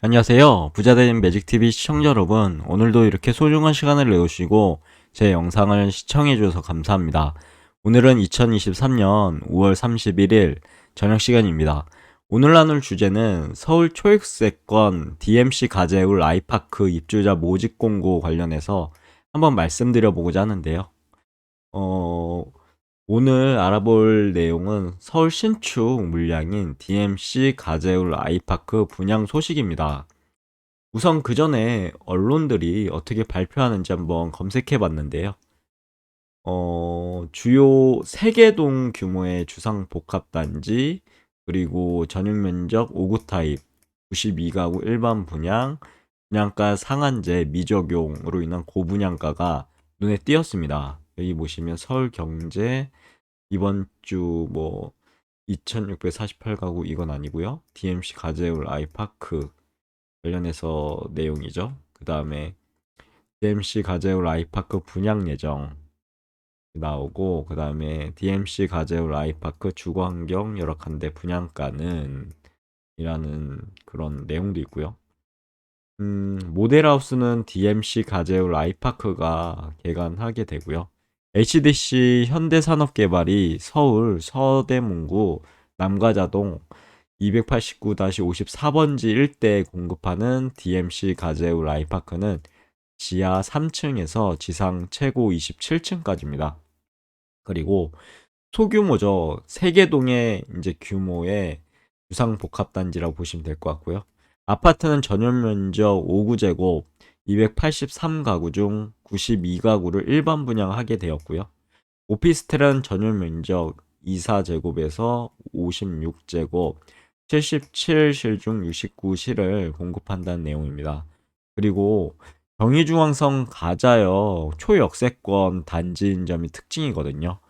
안녕하세요. 부자된 매직TV 시청자 여러분. 오늘도 이렇게 소중한 시간을 내오시고 제 영상을 시청해주셔서 감사합니다. 오늘은 2023년 5월 31일 저녁 시간입니다. 오늘 나눌 주제는 서울 초익세권 DMC 가재울 아이파크 입주자 모집 공고 관련해서 한번 말씀드려보고자 하는데요. 어, 오늘 알아볼 내용은 서울 신축 물량인 DMC 가재울 아이파크 분양 소식입니다. 우선 그 전에 언론들이 어떻게 발표하는지 한번 검색해 봤는데요. 어, 주요 3개 동 규모의 주상 복합 단지, 그리고 전용 면적 5구 타입, 92가구 일반 분양, 분양가 상한제 미적용으로 인한 고분양가가 눈에 띄었습니다. 여기 보시면 서울 경제 이번 주 뭐 2648가구 이건 아니고요. DMC 가재울 아이파크 관련해서 내용이죠. 그 다음에 DMC 가재울 아이파크 분양 예정 나오고 그 다음에 DMC 가재울 아이파크 주거환경 열악한데 분양가는 이라는 그런 내용도 있고요. 음, 모델하우스는 DMC 가재울 아이파크가 개관하게 되고요. HDC 현대산업개발이 서울 서대문구 남가자동 289-54번지 일대에 공급하는 DMC 가재울 아이파크는 지하 3층에서 지상 최고 27층까지입니다. 그리고 소규모죠. 3개 동의 이제 규모의 주상 복합 단지라고 보시면 될 것 같고요. 아파트는 전용 면적 5구제곱 283가구 중 92가구를 일반 분양하게 되었고요. 오피스텔은 전용 면적 24제곱에서 56제곱 77실 중 69실을 공급한다는 내용입니다. 그리고 경의중앙선 가자역 초역세권 단지인 점이 특징이거든요.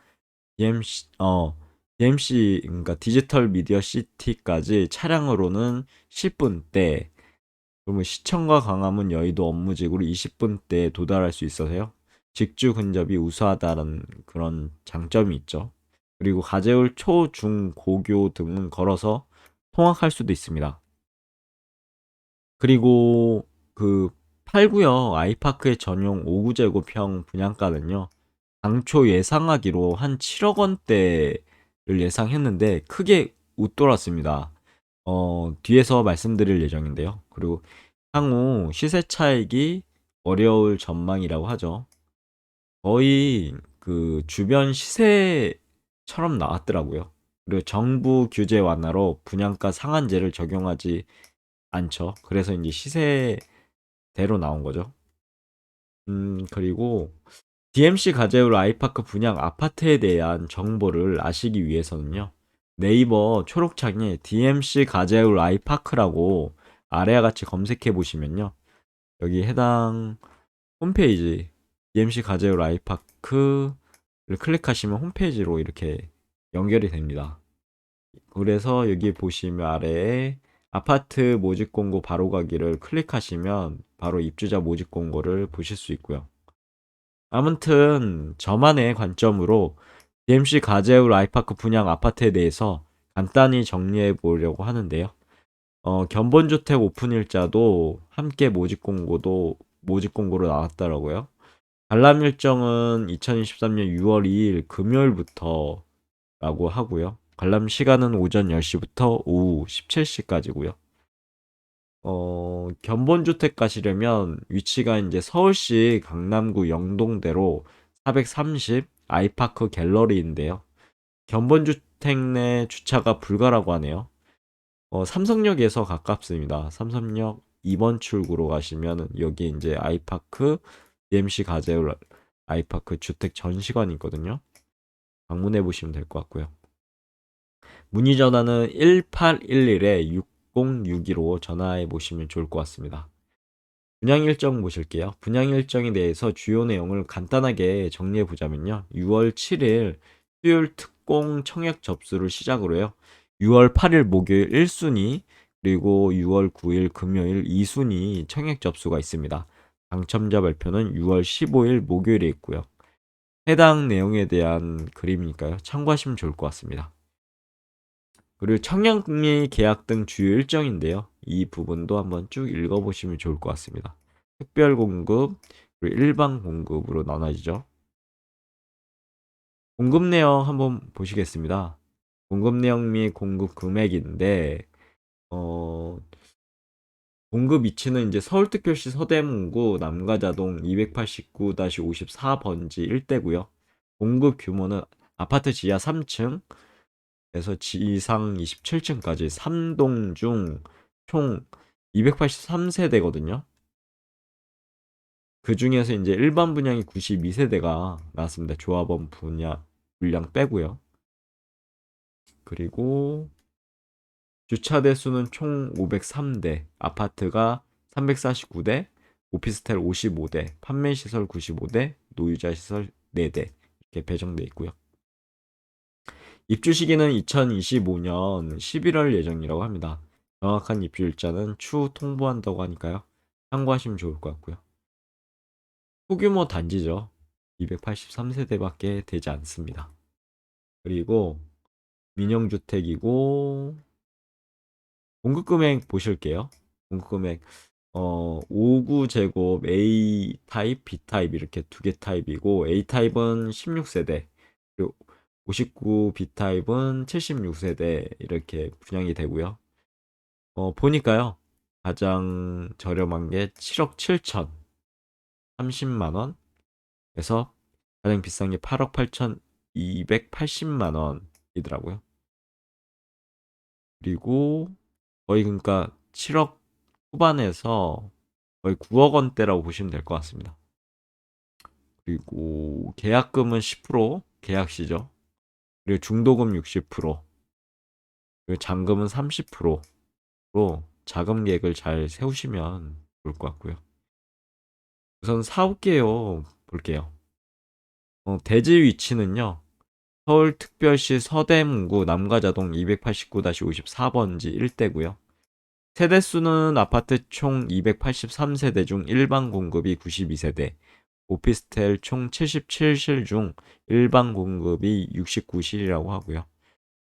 DMC, 어, DMC, 그러니까 디지털 미디어 시티까지 차량으로는 10분대, 그러면 시청과 강화문 여의도 업무직으로 20분대에 도달할 수 있어서요. 직주 근접이 우수하다는 그런 장점이 있죠. 그리고 가재울 초, 중, 고교 등은 걸어서 통학할 수도 있습니다. 그리고 그 8구역 아이파크의 전용 5구제곱형 분양가는요. 당초 예상하기로 한 7억 원대를 예상했는데 크게 웃돌았습니다. 어, 뒤에서 말씀드릴 예정인데요. 그리고 향후 시세 차익이 어려울 전망이라고 하죠. 거의 그 주변 시세처럼 나왔더라고요. 그리고 정부 규제 완화로 분양가 상한제를 적용하지 않죠. 그래서 이제 시세대로 나온 거죠. 음, 그리고 DMC 가재울 아이파크 분양 아파트에 대한 정보를 아시기 위해서는요. 네이버 초록창에 DMC 가재울 아이파크라고 아래와 같이 검색해 보시면요. 여기 해당 홈페이지 DMC 가재울 아이파크를 클릭하시면 홈페이지로 이렇게 연결이 됩니다. 그래서 여기 보시면 아래에 아파트 모집 공고 바로 가기를 클릭하시면 바로 입주자 모집 공고를 보실 수 있고요. 아무튼 저만의 관점으로 DMC 가재울 아이파크 분양 아파트에 대해서 간단히 정리해 보려고 하는데요. 어, 견본주택 오픈 일자도 함께 모집 공고도 모집 공고로 나왔더라고요. 관람 일정은 2023년 6월 2일 금요일부터라고 하고요. 관람 시간은 오전 10시부터 오후 17시까지고요. 어, 견본주택 가시려면 위치가 이제 서울시 강남구 영동대로 430 아이파크 갤러리인데요. 견본주택 내 주차가 불가라고 하네요. 어, 삼성역에서 가깝습니다. 삼성역 2번 출구로 가시면 여기 이제 아이파크 DMC 가재울 아이파크 주택 전시관이 있거든요. 방문해 보시면 될 것 같고요. 문의 전화는 1811에 6062로 전화해 보시면 좋을 것 같습니다. 분양 일정 보실게요. 분양 일정에 대해서 주요 내용을 간단하게 정리해 보자면요. 6월 7일 수요일 특공 청약 접수를 시작으로 해요. 6월 8일 목요일 1순위, 그리고 6월 9일 금요일 2순위 청약 접수가 있습니다. 당첨자 발표는 6월 15일 목요일에 있고요. 해당 내용에 대한 그림이니까요. 참고하시면 좋을 것 같습니다. 그리고 청약리 계약 등 주요 일정인데요. 이 부분도 한번 쭉 읽어보시면 좋을 것 같습니다. 특별 공급, 그리고 일반 공급으로 나눠지죠. 공급 내용 한번 보시겠습니다. 공급 내용 및 공급 금액인데, 어, 공급 위치는 이제 서울특별시 서대문구 남가자동 289-54번지 일대고요. 공급 규모는 아파트 지하 3층, 에서 지상 27층까지 3동 중 총 283세대거든요. 그 중에서 이제 일반 분양이 92세대가 나왔습니다. 조합원 분야 분량 빼고요. 그리고 주차 대 수는 총 503대, 아파트가 349대, 오피스텔 55대, 판매 시설 95대, 노유자 시설 4대 이렇게 배정돼 있고요. 입주 시기는 2025년 11월 예정이라고 합니다. 정확한 입주 일자는 추후 통보한다고 하니까요. 참고하시면 좋을 것 같고요. 소규모 단지죠. 283세대밖에 되지 않습니다. 그리고 민영주택이고 공급 금액 보실게요. 공급 금액 어 59제곱 A 타입, B 타입 이렇게 두 개 타입이고 A 타입은 16세대 그리고 59 B 타입은 76세대 이렇게 분양이 되고요. 어, 보니까요. 가장 저렴한 게 7억 7천 30만 원에서 가장 비싼 게 8억 8천 280만 원이더라고요. 그리고 거의 그러니까 7억 후반에서 거의 9억 원대라고 보시면 될 것 같습니다. 그리고 계약금은 10% 계약 시죠. 그리고 중도금 60% 그리고 잔금은 30%로 자금 계획을 잘 세우시면 좋을 것 같고요. 우선 사업계요 볼게요. 어, 대지 위치는요. 서울특별시 서대문구 남가자동 289-54번지 일대고요. 세대수는 아파트 총 283세대 중 일반 공급이 92세대, 오피스텔 총 77실 중 일반 공급이 69실이라고 하고요.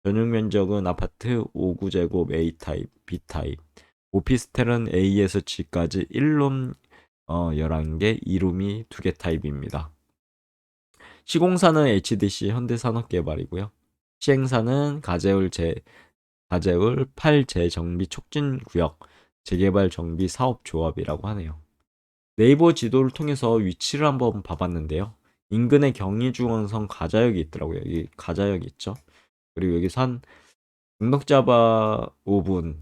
전용 면적은 아파트 5구제곱 A타입, B타입, 오피스텔은 A에서 G까지 1룸 어, 11개, 2룸이 2개 타입입니다. 시공사는 HDC 현대산업개발이고요. 시행사는 가재울 재 가재울 8재정비 촉진구역 재개발 정비 사업조합이라고 하네요. 네이버 지도를 통해서 위치를 한번 봐봤는데요. 인근에 경의중앙선 가자역이 있더라고요. 여기 가자역이 있죠. 그리고 여기서 한 넉넉 잡아 5분,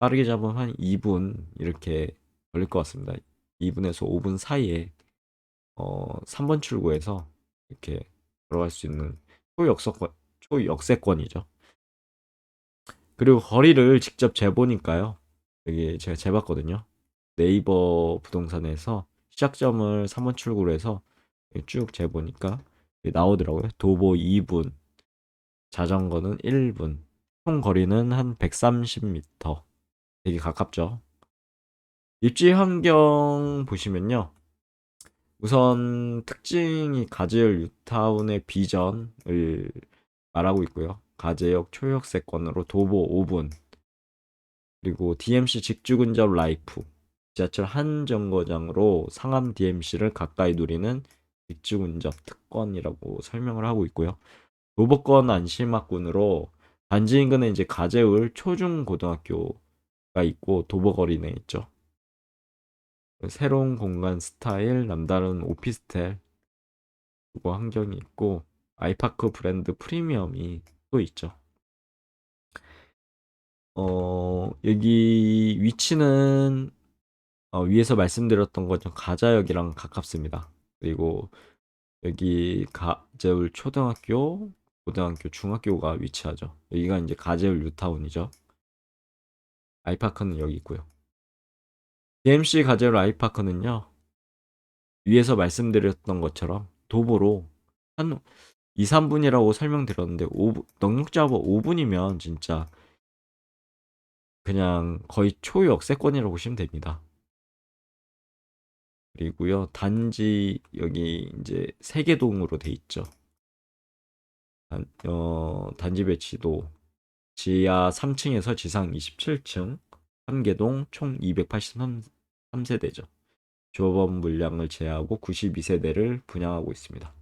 빠르게 잡으면 한 2분 이렇게 걸릴 것 같습니다. 2분에서 5분 사이에 어, 3번 출구에서 이렇게 들어갈 수 있는 초역세권, 초역세권이죠. 그리고 거리를 직접 재보니까요. 여기 제가 재봤거든요. 네이버 부동산에서 시작점을 3번 출구로 해서 쭉 재보니까 나오더라고요. 도보 2분, 자전거는 1분, 총 거리는 한 130m. 되게 가깝죠. 입지 환경 보시면요. 우선 특징이 가재열 뉴타운의 비전을 말하고 있고요. 가재역 초역세권으로 도보 5분, 그리고 DMC 직주근접 라이프, 지하철 한 정거장으로 상암 DMC를 가까이 누리는 직주근접 특권이라고 설명을 하고 있고요. 도보권 안심학군으로 단지 인근에 이제 가재울 초중고등학교가 있고 도보거리내 있죠. 새로운 공간 스타일, 남다른 오피스텔 그리고 환경이 있고 아이파크 브랜드 프리미엄이 또 있죠. 어, 여기 위치는 어, 위에서 말씀드렸던 것처럼 가자역이랑 가깝습니다. 그리고 여기 가재울 초등학교, 고등학교, 중학교가 위치하죠. 여기가 이제 가재울 뉴타운이죠. 아이파크는 여기 있고요. DMC 가재울 아이파크는요. 위에서 말씀드렸던 것처럼 도보로 한 2, 3분이라고 설명드렸는데 5분, 넉넉 잡아 5분이면 진짜 그냥 거의 초역세권이라고 보시면 됩니다. 그리고요 단지 여기 이제 세계동으로 돼 있죠. 단, 어, 단지 배치도 지하 3층에서 지상 27층 3개동 총 283세대죠. 조합원 물량을 제외하고 92세대를 분양하고 있습니다.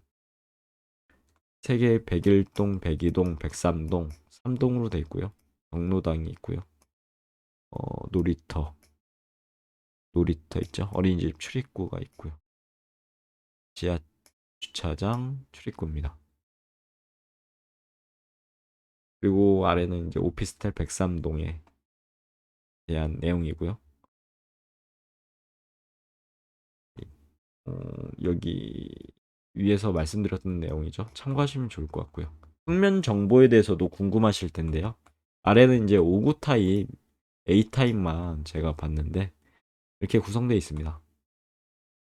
세계 101동, 102동, 103동, 3동으로 되어 있고요. 경로당이 있고요. 어, 놀이터, 놀이터 있죠. 어린이집 출입구가 있고요. 지하 주차장 출입구입니다. 그리고 아래는 이제 오피스텔 103동에 대한 내용이고요. 어, 여기 위에서 말씀드렸던 내용이죠. 참고하시면 좋을 것 같고요. 평면 정보에 대해서도 궁금하실 텐데요. 아래는 이제 5구 타입, A 타입만 제가 봤는데 이렇게 구성되어 있습니다.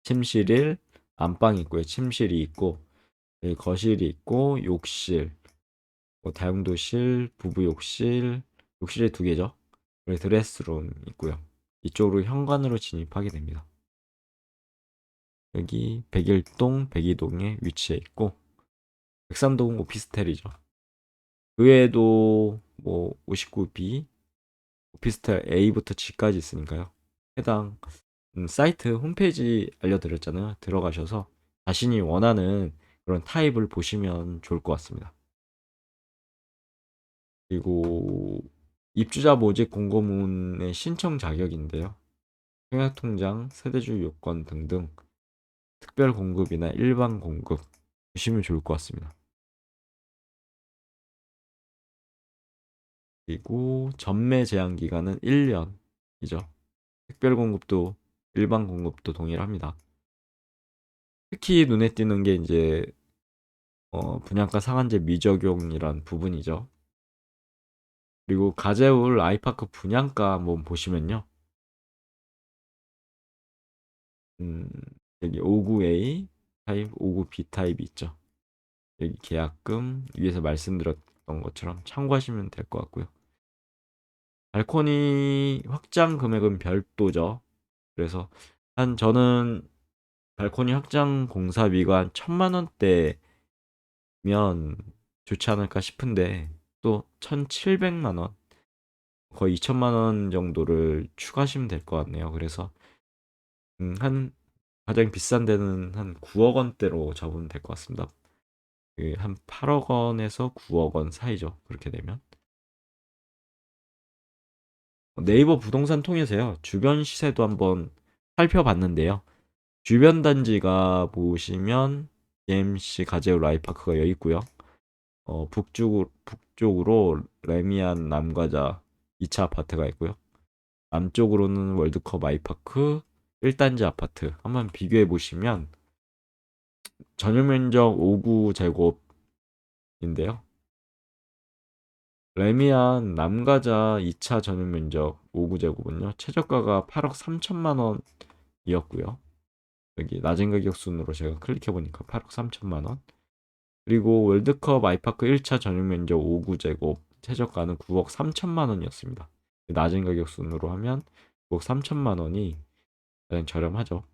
침실 1, 안방이 있고요. 침실이 있고 여기 거실이 있고 욕실, 뭐 다용도실, 부부 욕실, 욕실이 두 개죠. 그리고 드레스룸 있고요. 이쪽으로 현관으로 진입하게 됩니다. 여기 101동, 102동에 위치해 있고 103동 오피스텔이죠. 그 외에도 뭐 59B, 오피스텔 A부터 G까지 있으니까요. 해당 음, 사이트 홈페이지 알려드렸잖아요. 들어가셔서 자신이 원하는 그런 타입을 보시면 좋을 것 같습니다. 그리고 입주자 모집 공고문의 신청 자격인데요. 청약통장, 세대주 요건 등등 특별 공급이나 일반 공급 보시면 좋을 것 같습니다. 그리고 전매 제한 기간은 1년이죠. 특별 공급도 일반 공급도 동일합니다. 특히 눈에 띄는 게 이제 어, 분양가 상한제 미적용이란 부분이죠. 그리고 가재울 아이파크 분양가 한번 보시면요. 음, 여기 59A 타입, 59B 타입이 있죠. 여기 계약금 위에서 말씀드렸던 것처럼 참고하시면 될 것 같고요. 발코니 확장 금액은 별도죠. 그래서 한 저는 발코니 확장 공사비가 한 천만 원대면 좋지 않을까 싶은데 또 1,700만 원 거의 2천만 원 정도를 추가하시면 될 것 같네요. 그래서 음, 한 가장 비싼 데는 한 9억 원대로 잡으면 될 것 같습니다. 그한 8억 원에서 9억 원 사이죠. 그렇게 되면 네이버 부동산 통해서요. 주변 시세도 한번 살펴봤는데요. 주변 단지가 보시면 EMC 가제우 라이파크가 여기 있고요. 어, 북쪽, 북쪽으로 레미안 남가자 2차 아파트가 있고요. 남쪽으로는 월드컵 아이파크 1단지 아파트 한번 비교해 보시면 전용 면적 5구 제곱인데요. 레미안 남가자 2차 전용 면적 5구제곱은요. 최저가가 8억 3천만 원이었고요. 여기 낮은 가격 순으로 제가 클릭해 보니까 8억 3천만 원. 그리고 월드컵 아이파크 1차 전용 면적 5구제곱 최저가는 9억 3천만 원이었습니다. 낮은 가격 순으로 하면 9억 3천만 원이 가장 저렴하죠.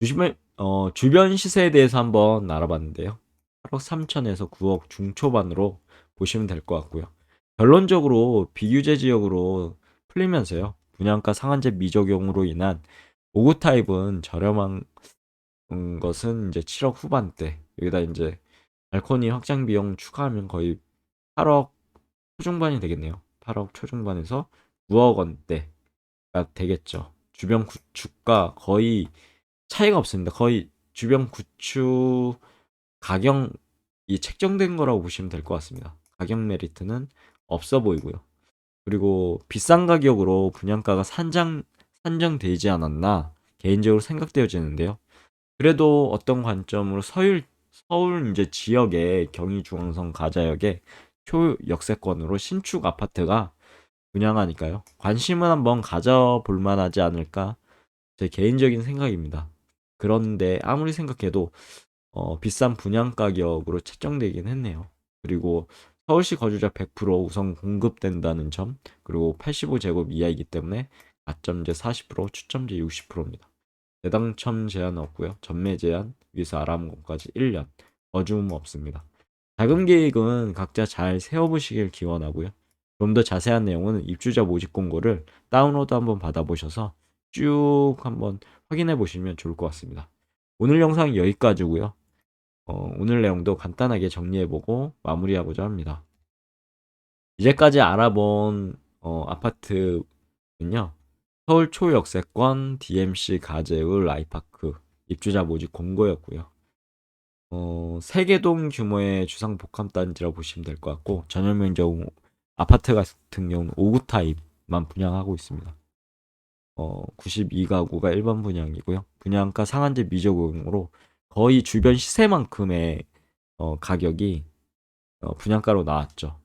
주시면 어, 주변 시세에 대해서 한번 알아봤는데요. 8억 3천에서 9억 중초반으로 보시면 될 것 같고요. 결론적으로 비규제 지역으로 풀리면서요. 분양가 상한제 미적용으로 인한 5구 타입은 저렴한 음, 것은 이제 7억 후반대. 여기다 이제 발코니 확장 비용 추가하면 거의 8억 초중반이 되겠네요. 8억 초중반에서 9억 원대가 되겠죠. 주변 구축과 거의 차이가 없습니다. 거의 주변 구축 가격이 책정된 거라고 보시면 될 것 같습니다. 가격 메리트는 없어 보이고요. 그리고 비싼 가격으로 분양가가 산정 산정되지 않았나 개인적으로 생각되어지는데요. 그래도 어떤 관점으로 서울 서울 이제 지역의 경의중앙선 가자역에 초역세권으로 신축 아파트가 분양하니까요. 관심은 한번 가져볼 만하지 않을까 제 개인적인 생각입니다. 그런데 아무리 생각해도 어, 비싼 분양 가격으로 책정되긴 했네요. 그리고 서울시 거주자 100% 우선 공급된다는 점, 그리고 85제곱 이하이기 때문에 가점제 40%, 추첨제 60%입니다. 대당첨 제한 없고요. 전매 제한, 알아본 것까지 1년, 어주음 없습니다. 자금 계획은 각자 잘 세워보시길 기원하고요. 좀 더 자세한 내용은 입주자 모집 공고를 다운로드 한번 받아보셔서 쭉 한번 확인해 보시면 좋을 것 같습니다. 오늘 영상 여기까지고요. 어, 오늘 내용도 간단하게 정리해보고 마무리하고자 합니다. 이제까지 알아본 어, 아파트는요. 서울 초역세권 DMC 가재울 아이파크 입주자 모집 공고였고요. 어, 세개동 규모의 주상 복합 단지라고 보시면 될 것 같고 전용 면적 아파트 같은 경우는 5구 타입만 분양하고 있습니다. 어, 92가구가 일반 분양이고요. 분양가 상한제 미적용으로 거의 주변 시세만큼의 어, 가격이 어, 분양가로 나왔죠.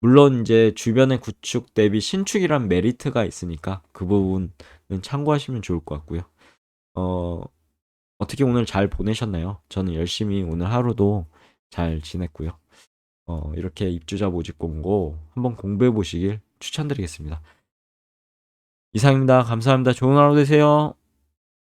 물론 이제 주변의 구축 대비 신축이란 메리트가 있으니까 그 부분은 참고하시면 좋을 것 같고요. 어, 어떻게 오늘 잘 보내셨나요? 저는 열심히 오늘 하루도 잘 지냈고요. 어, 이렇게 입주자 모집 공고 한번 공부해 보시길 추천드리겠습니다. 이상입니다. 감사합니다. 좋은 하루 되세요.